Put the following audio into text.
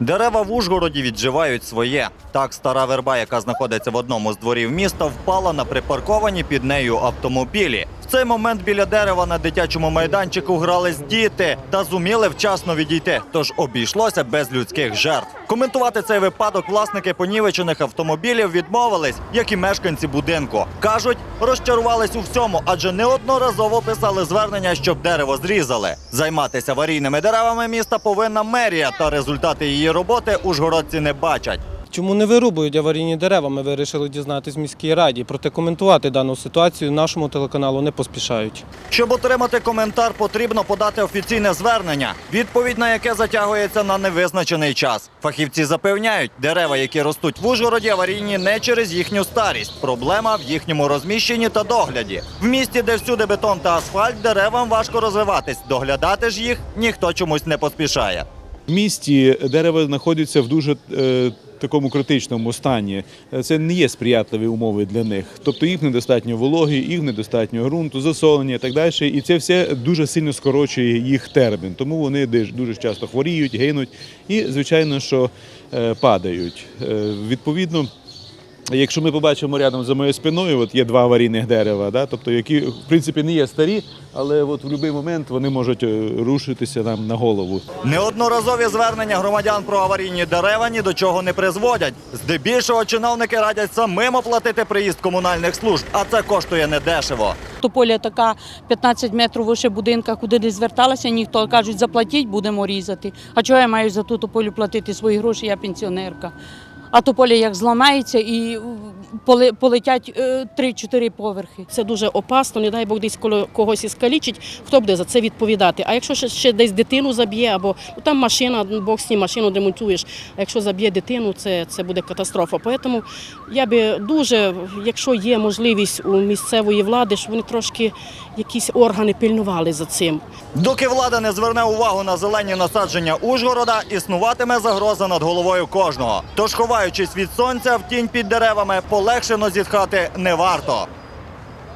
Дерева в Ужгороді відживають своє. Так, стара верба, яка знаходиться в одному з дворів міста, впала на припарковані під нею автомобілі. Цей момент біля дерева на дитячому майданчику грались діти та зуміли вчасно відійти, тож обійшлося без людських жертв. Коментувати цей випадок власники понівечених автомобілів відмовились, як і мешканці будинку. кажуть, розчарувались у всьому, адже неодноразово писали звернення, щоб дерево зрізали. Займатися аварійними деревами міста повинна мерія, та результати її роботи ужгородці не бачать. Чому не вирубують аварійні дерева? Ми вирішили дізнатись в міській раді. Проте коментувати дану ситуацію нашому телеканалу не поспішають. Щоб отримати коментар, потрібно подати офіційне звернення, відповідь на яке затягується на невизначений час. Фахівці запевняють, дерева, які ростуть в Ужгороді, аварійні не через їхню старість. Проблема в їхньому розміщенні та догляді. В місті, де всюди бетон та асфальт, деревам важко розвиватись. Доглядати ж їх ніхто чомусь не поспішає. В місті дерева знаходяться в дуже е, такому критичному стані. Е, Це не є сприятливі умови для них. Тобто їх недостатньо вологи, їх недостатньо ґрунту, засолення і так далі. І це все дуже сильно скорочує їх термін. Тому вони дуже часто хворіють, гинуть і, звичайно, що е, падають. Е, Відповідно. Якщо ми побачимо рядом за моєю спиною, от є два аварійних дерева, да, тобто які в принципі не є старі, але от в будь-який момент вони можуть е, рушитися нам на голову. Неодноразові звернення громадян про аварійні дерева ні до чого не призводять. Здебільшого чиновники радять самим оплатити приїзд комунальних служб, а це коштує недешево. Тополя така 15 метрів вище будинка, куди не зверталася, ніхто кажуть, заплатіть, будемо різати. А чого я маю за ту тополю платити свої гроші, я пенсіонерка. А тополя як зламається і е, поле- полетять е, 3-4 поверхи. Це дуже опасно, не дай Бог десь коло когось іскалічить, хто буде за це відповідати. А якщо ще, ще десь дитину заб'є, або ну, там машина, Бог ним машину демонтуєш, а якщо заб'є дитину, це, це буде катастрофа. Тому я би дуже, якщо є можливість у місцевої влади, щоб вони трошки якісь органи пильнували за цим. Доки влада не зверне увагу на зелені насадження Ужгорода, існуватиме загроза над головою кожного. Тож, ховаючись від сонця в тінь під деревами, полегшено зітхати не варто.